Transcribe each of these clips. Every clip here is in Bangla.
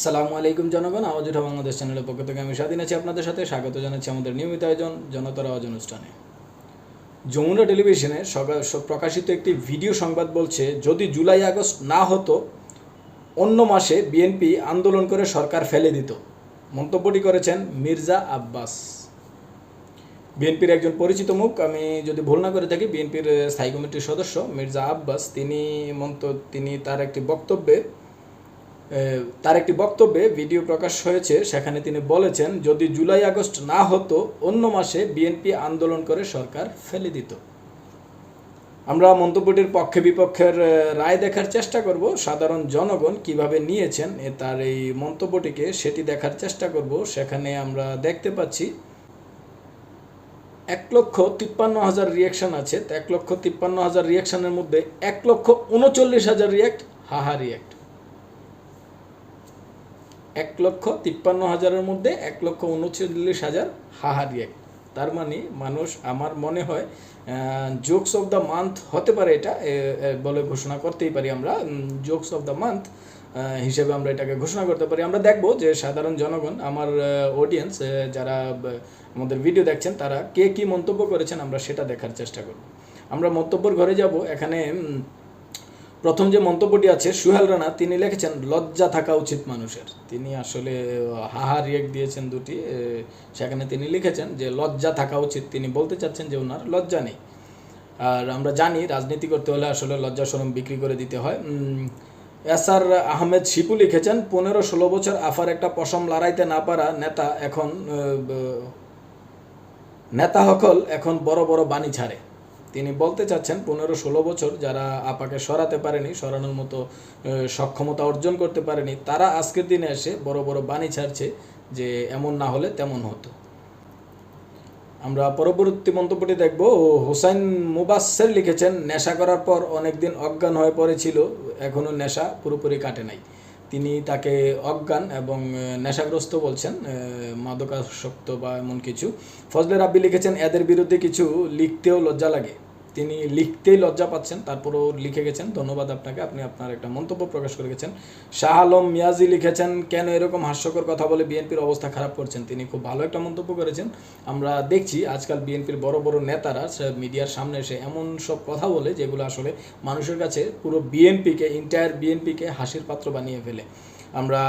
সালামু আলাইকুম জনগণ, আওয়াজ উঠা বাংলাদেশ চ্যানেলের পক্ষ থেকে। আমি স্বাধীন আছি আপনাদের সাথে, স্বাগত জানাচ্ছি আমাদের নিয়মিত আয়োজন, জনতার আওয়াজ অনুষ্ঠানে। যমুনা টেলিভিশনে প্রকাশিত একটি ভিডিও সংবাদ বলছে, যদি জুলাই আগস্ট না হতো, অন্য মাসে বিএনপি আন্দোলন করে সরকার ফেলে দিত। মন্তব্যটি করেছেন মির্জা আব্বাস। বিএনপির একজন পরিচিত মুখ, আমি যদি ভুল না করে থাকি, বিএনপির স্থায়ী কমিটির সদস্য মির্জা আব্বাস, তিনি মন্ত তিনি তার একটি বক্তব্যে তার একটি বক্তব্যে ভিডিও প্রকাশ হয়েছে সেখানে তিনি বলেছেন যদি জুলাই আগস্ট না হতো অন্য মাসে বিএনপি আন্দোলন করে সরকার ফেলে দিত। আমরা মন্তব্যটির পক্ষে বিপক্ষের রায় দেখার চেষ্টা করব। সাধারণ জনগণ কীভাবে নিয়েছেন এ, তার এই মন্তব্যটিকে সেটি দেখার চেষ্টা করব। সেখানে আমরা দেখতে পাচ্ছি এক লক্ষ তিপ্পান্ন হাজার রিয়াকশন আছে। এক লক্ষ তিপ্পান্ন হাজার রিয়াকশনের মধ্যে এক লক্ষ উনচল্লিশ হাজার রিয়াক্ট হাহা রিয়াক্ট এক লক্ষ তিপ্পান্ন হাজারের মধ্যে এক লক্ষ উনচল্লিশ হাজার হাহা রিয়াক্ট তার মানে মানুষ, আমার মনে হয় জোকস অফ দ্য মান্থ হতে পারে এটা বলে ঘোষণা করতেই পারি আমরা। জোকস অফ দ্য মান্থ হিসেবে আমরা এটাকে ঘোষণা করতে পারি। আমরা দেখব যে সাধারণ জনগণ, আমার অডিয়েন্স যারা আমাদের ভিডিও দেখছেন, তারা কে কি মন্তব্য করেছেন, আমরা সেটা দেখার চেষ্টা করব। আমরা মন্তব্যর ঘরে যাব। এখানে প্রথম যে মন্তব্যটি আছে সুহেল রানা তিনি লিখেছেন লজ্জা থাকা উচিত মানুষের। তিনি আসলে হাহা রিয়েক্ট দিয়েছেন দুটি সেখানে তিনি লিখেছেন যে লজ্জা থাকা উচিত। তিনি বলতে চাচ্ছেন যে ওনার লজ্জা নেই। আর আমরা জানি রাজনীতি করতে হলে আসলে লজ্জা শরম বিক্রি করে দিতে হয়। উম, এসআর আহমেদ শিপু লিখেছেন পনেরো ষোলো বছর আফার একটা পশম লড়াইতে না পারা নেতা এখন নেতা হকল এখন বড় বড় বাণী ছাড়ে। তিনি বলতে চাচ্ছেন পনেরো ষোলো বছর যারা আপাকে সরাতে পারেনি, সরানোর মতো সক্ষমতা অর্জন করতে পারেনি, তারা আজকের দিনে এসে বড় বড় বাণী ছাড়ছে যে এমন না হলে তেমন হতো। আমরা পরবর্তী মন্তব্যটি দেখব। হোসাইন মুবাসের লিখেছেন, নেশা করার পর অনেকদিন অজ্ঞান হয়ে পড়েছিল এখনও নেশা পুরোপুরি কাটে নাই। তিনি তাকে অজ্ঞান এবং নেশাগ্রস্ত বলছেন মাদকাসক্ত বা এমন কিছু। ফজলে রাব্বি লিখেছেন, এদের বিরুদ্ধে কিছু লিখতেও লজ্জা লাগে। তিনি লিখতেই লজ্জা পাচ্ছেন, তারপরও লিখে গেছেন। ধন্যবাদ আপনাকে, আপনি আপনার একটা মন্তব্য প্রকাশ করে গেছেন। শাহ আলম মিয়াজি লিখেছেন, কেন এরকম হাস্যকর কথা বলে বিএনপির অবস্থা খারাপ করছেন? তিনি খুব ভালো একটা মন্তব্য করেছেন। আমরা দেখছি আজকাল বিএনপির বড় বড় নেতারা মিডিয়ার সামনে এসে এমন সব কথা বলে, যেগুলো আসলে মানুষের কাছে পুরো বিএনপিকে ইন্টায়ার বিএনপিকে হাসির পাত্র বানিয়ে ফেলে। আমরা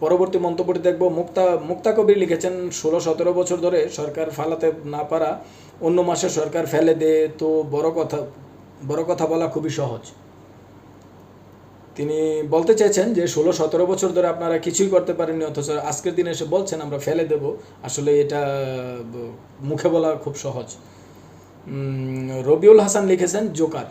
পরবর্তী মন্তব্যটি দেখব। মুক্তা মুক্তা কবির লিখেছেন, ষোলো, সতেরো বছর ধরে সরকার ফালাতে না পারা, অন্য মাসে সরকার ফেলে দে, তো বড় কথা বড় কথা বলা খুবই সহজ। তিনি বলতে চাইছেন যে, ষোলো, সতেরো বছর ধরে আপনারা কিছুই করতে পারেননি, অথচ আজকের দিনে এসে বলছেন, আমরা ফেলে দেব। আসলে এটা, মুখে বলা খুব সহজ। রবিউল হাসান লিখেছেন, জোকার।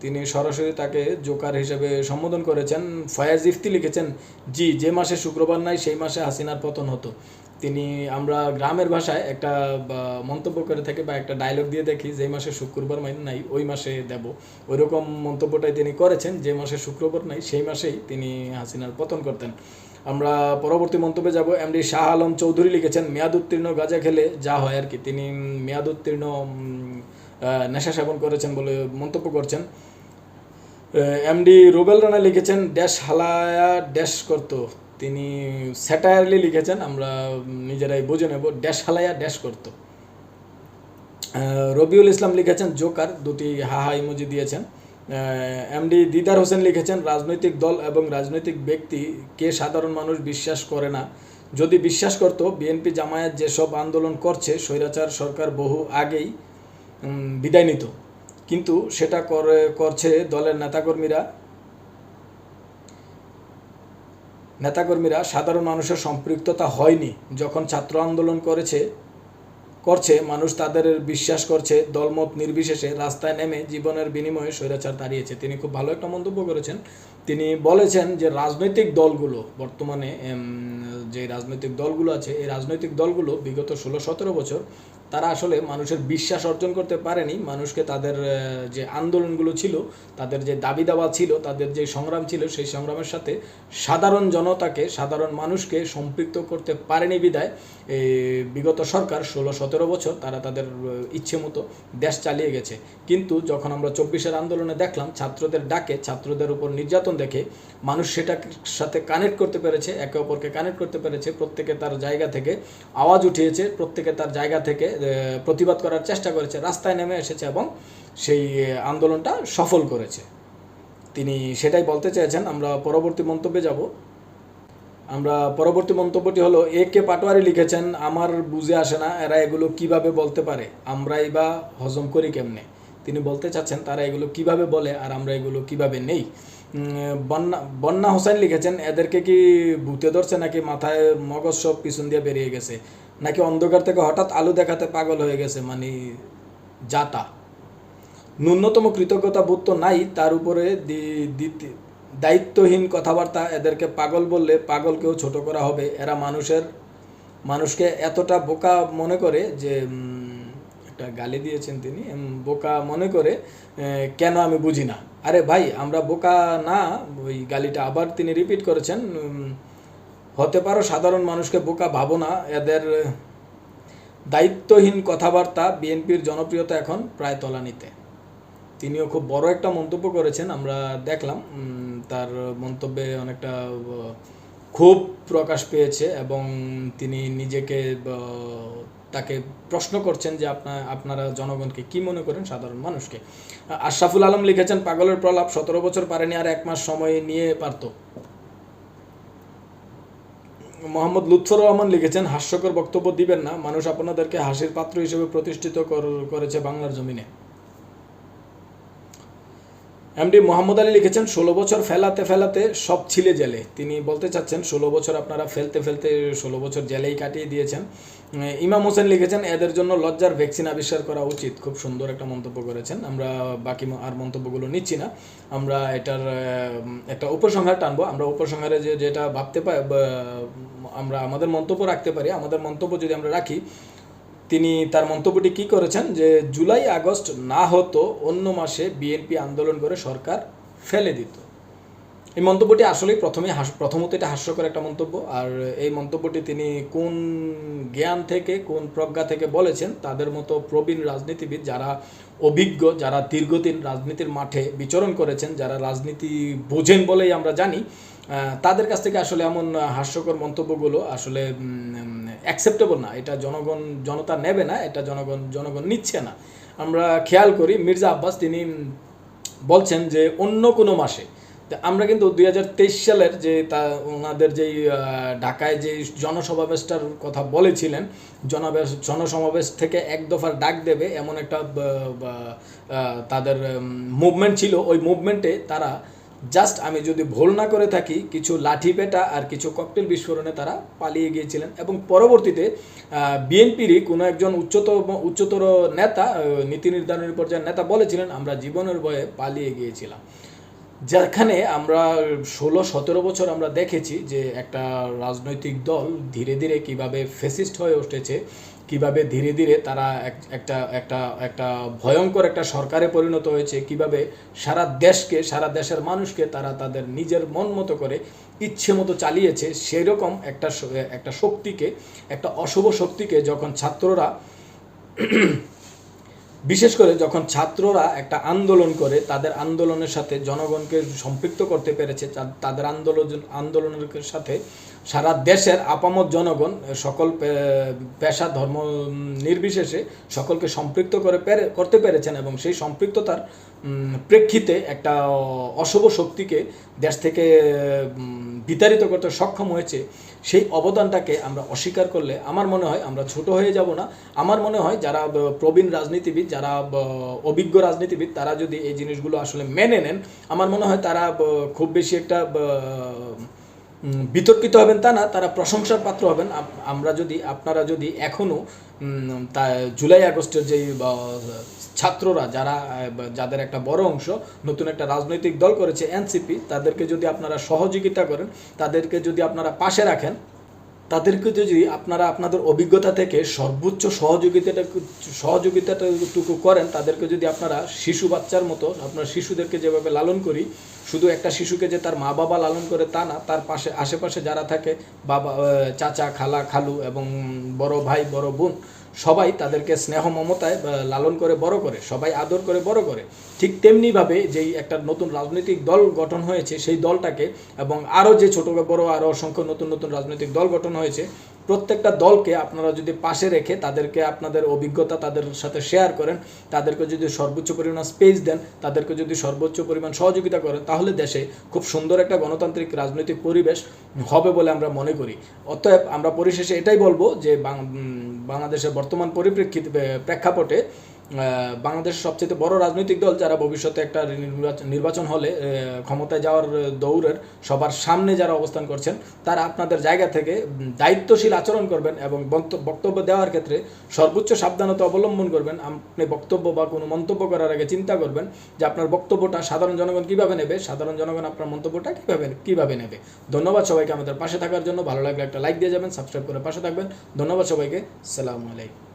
তিনি সরাসরি তাকে জোকার হিসেবে সম্বোধন করেছেন। ফয়াজ ইফতি লিখেছেন, জি, যে মাসে শুক্রবার নাই, সেই মাসে হাসিনার পতন হতো। তিনি, আমরা গ্রামের ভাষায় একটা মন্তব্য করে থাকি বা একটা ডায়লগ দিয়ে দেখি, যে মাসে শুক্রবার নাই, ওই মাসে দেব। ওইরকম মন্তব্যটাই তিনি করেছেন, যে মাসে শুক্রবার নাই, সেই মাসেই তিনি হাসিনার পতন করতেন। আমরা পরবর্তী মন্তব্যে যাব। এমডি শাহ আলম চৌধুরী লিখেছেন, মেয়াদ উত্তীর্ণ গাঁজা খেলে যা হয় আর কি। তিনি, মেয়াদ উত্তীর্ণ নেশা সেবন করেছেন বলে মন্তব্য করছেন। এমডি রুবেল রানা লিখেছেন, ড্যাশ হালায়া, ড্যাশ করতো। তিনি স্যাটায়ারলি লিখেছেন, আমরা নিজেরাই বুঝে নেব, ড্যাশ হালায়া, ড্যাশ করতো। রবিউল ইসলাম লিখেছেন, জোকার। দুটি হাহা ইমোজি দিয়েছেন। এমডি দিদার হোসেন লিখেছেন, রাজনৈতিক দল এবং রাজনৈতিক ব্যক্তি, কে সাধারণ মানুষ বিশ্বাস করে না? যদি বিশ্বাস করত, বিএনপি জামায়াত যেসব আন্দোলন করছে, স্বৈরাচার সরকার বহু আগেই বিদায় নিত। কিন্তু সেটা করে, করছে দলের নেতাকর্মীরা। নেতাকর্মীরা সাধারণ মানুষের সম্পৃক্ততা হয়নি। যখন ছাত্র আন্দোলন করেছে, করছে, মানুষ তাদের বিশ্বাস করছে, দলমত নির্বিশেষে রাস্তায় নেমে জীবনের বিনিময়ে স্বৈরাচার দাঁড়িয়েছে। তিনি খুব ভালো একটা মন্তব্য করেছেন। তিনি বলেছেন যে, রাজনৈতিক দলগুলো বর্তমানে যে রাজনৈতিক দলগুলো আছে, এই রাজনৈতিক দলগুলো বিগত ষোলো সতেরো বছর তারা আসলে মানুষের বিশ্বাস অর্জন করতে পারেনি। মানুষকে তাদের যে আন্দোলনগুলো ছিল, তাদের যে দাবি দাওয়া ছিল, তাদের যে সংগ্রাম ছিল, সেই সংগ্রামের সাথে সাধারণ জনতাকে, সাধারণ মানুষকে সম্পৃক্ত করতে পারেনি বিদায়। বিগত সরকার ষোলো সতেরো বছর তারা তাদের ইচ্ছে মতো দেশ চালিয়ে গেছে। কিন্তু যখন আমরা চব্বিশের আন্দোলনে দেখলাম, ছাত্রদের ডাকে, ছাত্রদের উপর নির্যাতন দেখে মানুষ সেটার সাথে কানেক্ট করতে পেরেছে, একে অপরকে কানেক্ট করতে পেরেছে। প্রত্যেকে তার জায়গা থেকে আওয়াজ উঠিয়েছে, প্রত্যেকে তার জায়গা থেকে প্রতিবাদ করার চেষ্টা করেছে, রাস্তায় নেমে এসেছে এবং সেই আন্দোলনটা সফল করেছে। তিনি সেটাই বলতে চেয়েছেন, আমরা পরবর্তী মন্তব্যে যাব। আমরা পরবর্তী মন্তব্যটি হলো, এ কে পাটোয়ারি লিখেছেন, আমার বুঝে আসে না এরা এগুলো কীভাবে বলতে পারে, আমরাই বা হজম করি কেমনে? তিনি বলতে চাচ্ছেন, তারা এগুলো কীভাবে বলে আর আমরা এগুলো কীভাবে নেই? বন্যা বন্যা হোসেন লিখেছেন, এদেরকে কি ভূতে ধরছে নাকি মাথায় মগজ সব পিছন দিয়ে বেরিয়ে গেছে? নাকি অন্ধকার থেকে হঠাৎ আলু দেখাতে পাগল হয়ে গেছে? মানে যাতা। ন্যূনতম কৃতজ্ঞতা বোধ তো নাই, তার উপরে দায়িত্বহীন কথাবার্তা এদেরকে পাগল বললে পাগলকেও ছোট করা হবে। এরা মানুষের, মানুষকে এতটা বোকা মনে করে যে একটা গালি দিয়েছেন তিনি বোকা মনে করে কেন আমি বুঝি না? আরে ভাই, আমরা বোকা না, ওই গালিটা আবার তিনি রিপিট করেছেন হতে পারো সাধারণ মানুষকে বোকা ভাবো না, এদের দায়িত্বহীন কথাবার্তা বিএনপির জনপ্রিয়তা এখন প্রায় তলানিতে। তিনিও খুব বড় একটা মন্তব্য করেছেন, আমরা দেখলাম তার মন্তব্যে অনেকটা ক্ষোভ প্রকাশ পেয়েছে এবং তিনি নিজেকে তাকে প্রশ্ন করছেন যে আপনার, আপনারা জনগণকে কি মনে করেন সাধারণ মানুষকে? আশরাফুল আলম লিখেছেন, পাগলের প্রলাপ সতেরো বছর পারেনি আর এক মাস সময় নিয়ে পারত। মোহাম্মদ লুৎফর রহমান লিখেছেন, হাস্যকর বক্তব্য দিবেন না, মানুষ আপনাদেরকে হাসির পাত্র হিসেবে প্রতিষ্ঠিত করেছে বাংলার জমিনে। এমডি মোহাম্মদ আলী লিখেছেন, ষোলো বছর ফেলাতে ফেলাতে সব ছিলে জেলে। তিনি বলতে চাচ্ছেন, ষোলো বছর আপনারা ফেলতে ফেলতে ষোলো বছর জেলেই কাটিয়ে দিয়েছেন। ইমাম হোসেন লিখেছেন, এদের জন্য লজ্জার ভ্যাকসিন আবিষ্কার করা উচিত। খুব সুন্দর একটা মন্তব্য করেছেন। আমরা বাকি আর মন্তব্যগুলো নিচ্ছি না। আমরা এটার একটা উপসংহার টানবো। আমরা উপসংহারে যে, যেটা ভাবতে পাই আমরা আমাদের মন্তব্য রাখতে পারি। আমাদের মন্তব্য যদি আমরা রাখি তিনি তার মন্তব্যটি কি করেছেন? যে জুলাই, আগস্ট না হতো অন্য মাসে বিএনপি আন্দোলন করে সরকার ফেলে দিত। এই মন্তব্যটি আসলেই প্রথমে প্রথমত এটা হাস্যকর একটা মন্তব্য। আর এই মন্তব্যটি তিনি কোন জ্ঞান থেকে, কোন প্রজ্ঞা থেকে বলেছেন, তাদের মতো প্রবীণ রাজনীতিবিদ যারা অভিজ্ঞ, যারা দীর্ঘদিন রাজনীতির মাঠে বিচরণ করেছেন, যারা রাজনীতি বোঝেন বলেই আমরা জানি তাদের কাছ থেকে আসলে এমন হাস্যকর মন্তব্যগুলো আসলে অ্যাকসেপ্টেবল না, এটা জনগণ, জনতা নেবে না, এটা জনগণ জনগণ নিচ্ছে না। আমরা খেয়াল করি, মির্জা আব্বাস তিনি বলছেন যে অন্য কোনো মাসে আমরা কিন্তু দু হাজার তেইশ সালের যে তা ওনাদের যেই ঢাকায় যে জনসমাবেশটার কথা বলেছিলেন, জনবেশ, জনসমাবেশ থেকে এক দফার ডাক দেবে, এমন একটা তাদের মুভমেন্ট ছিল। ওই মুভমেন্টে তারা জাস্ট আমি যদি ভুল না করে থাকি, কিছু লাঠি পেটা আর কিছু ককটেল বিস্ফোরণে তারা পালিয়ে গিয়েছিলেন এবং পরবর্তীতে বিএনপিরই কোনো একজন উচ্চতর উচ্চতর নেতা নীতি নির্ধারণের পর্যায়ের নেতা বলেছিলেন, আমরা জীবনের ভয়ে পালিয়ে গিয়েছিলাম। যেখানে আমরা ষোলো, সতেরো বছর আমরা দেখেছি যে একটা রাজনৈতিক দল ধীরে ধীরে কীভাবে ফেসিস্ট হয়ে উঠেছে, কীভাবে ধীরে ধীরে তারা এক- একটা একটা একটা ভয়ঙ্কর একটা সরকারে পরিণত হয়েছে, কীভাবে সারা দেশকে, সারা দেশের মানুষকে তারা তাদের নিজের মন মতো করে ইচ্ছে মতো চালিয়েছে সেই রকম একটা একটা শক্তিকে, একটা অশুভ শক্তিকে যখন ছাত্ররা বিশেষ করে যখন ছাত্ররা একটা আন্দোলন করে, তাদের আন্দোলনের সাথে জনগণকে সম্পৃক্ত করতে পেরেছে তাদের আন্দোলন আন্দোলনের সাথে সারা দেশের আপামত জনগণ সকল পেশা, ধর্ম নির্বিশেষে সকলকে সম্পৃক্ত করে করতে পেরেছেন এবং সেই সম্পৃক্ততার প্রেক্ষিতে একটা অশুভ শক্তিকে দেশ থেকে বিতাড়িত করতে সক্ষম হয়েছে, সেই অবদানটাকে আমরা অস্বীকার করলে আমার মনে হয় আমরা ছোট হয়ে যাব না। আমার মনে হয় যারা প্রবীণ রাজনীতিবিদ, যারা অভিজ্ঞ রাজনীতিবিদ, তারা যদি এই জিনিসগুলো আসলে মেনে নেন, আমার মনে হয় তারা খুব বেশি একটা বিতর্কিত হবেন তা না, তারা প্রশংসার পাত্র হবেন। আমরা যদি, আপনারা যদি এখনও তা, জুলাই আগস্টের যেই ছাত্ররা যারা যাদের একটা বড় অংশ, নতুন একটা রাজনৈতিক দল করেছে এনসিপি, তাদেরকে যদি আপনারা সহযোগিতা করেন, তাদেরকে যদি আপনারা পাশে রাখেন তাদেরকে যদি আপনারা আপনাদের অভিজ্ঞতা থেকে সর্বোচ্চ সহযোগিতাটা সহযোগিতাটাটুকু করেন, তাদেরকে যদি আপনারা শিশু বাচ্চার মতো, আপনার শিশুদেরকে যেভাবে লালন করি, শুধু একটা শিশুকে যে তার মা বাবা লালন করে তা না, তার পাশে, আশেপাশে যারা থাকে, বাবা চাচা, খালা, খালু এবং বড় ভাই, বড় বোন সবাই তাদেরকে স্নেহ মমতায় লালন করে, বড় করে, সবাই আদর করে, বড় করে। ঠিক তেমনিভাবে যেই একটা নতুন রাজনৈতিক দল গঠন হয়েছে, সেই দলটাকে এবং আরও যে ছোটো, বড় আরও অসংখ্য নতুন নতুন রাজনৈতিক দল গঠন হয়েছে, প্রত্যেকটা দলকে আপনারা যদি পাশে রেখে তাদেরকে আপনাদের অভিজ্ঞতা তাদের সাথে শেয়ার করেন, তাদেরকে যদি সর্বোচ্চ পরিমাণ স্পেস দেন, তাদেরকে যদি সর্বোচ্চ পরিমাণ সহযোগিতা করেন, তাহলে দেশে খুব সুন্দর একটা গণতান্ত্রিক রাজনৈতিক পরিবেশ হবে বলে আমরা মনে করি। অতএব আমরা পরিশেষে এটাই বলব যে বাংলাদেশের বর্তমান পরিপ্রেক্ষিত প্রেক্ষাপটে আহ, বাংলাদেশের সবচেয়ে বড় রাজনৈতিক দল যারা ভবিষ্যতে একটা নির্বাচন হলে ক্ষমতায় যাওয়ার দৌড়ের সবার সামনে যারা অবস্থান করছেন তারা আপনাদের জায়গা থেকে দায়িত্বশীল আচরণ করবেন এবং বক্তব্য দেওয়ার ক্ষেত্রে সর্বোচ্চ সাবধানতা অবলম্বন করবেন। আপনি বক্তব্য বা কোনো মন্তব্য করার আগে চিন্তা করবেন যে আপনার বক্তব্যটা সাধারণ জনগণ কীভাবে নেবে সাধারণ জনগণ আপনার মন্তব্যটা কীভাবে কীভাবে নেবে। ধন্যবাদ সবাইকে আমাদের পাশে থাকার জন্য। ভালো লাগলে একটা লাইক দিয়ে যাবেন সাবস্ক্রাইব করে পাশে থাকবেন। ধন্যবাদ সবাইকে। সালামু আলাইকুম।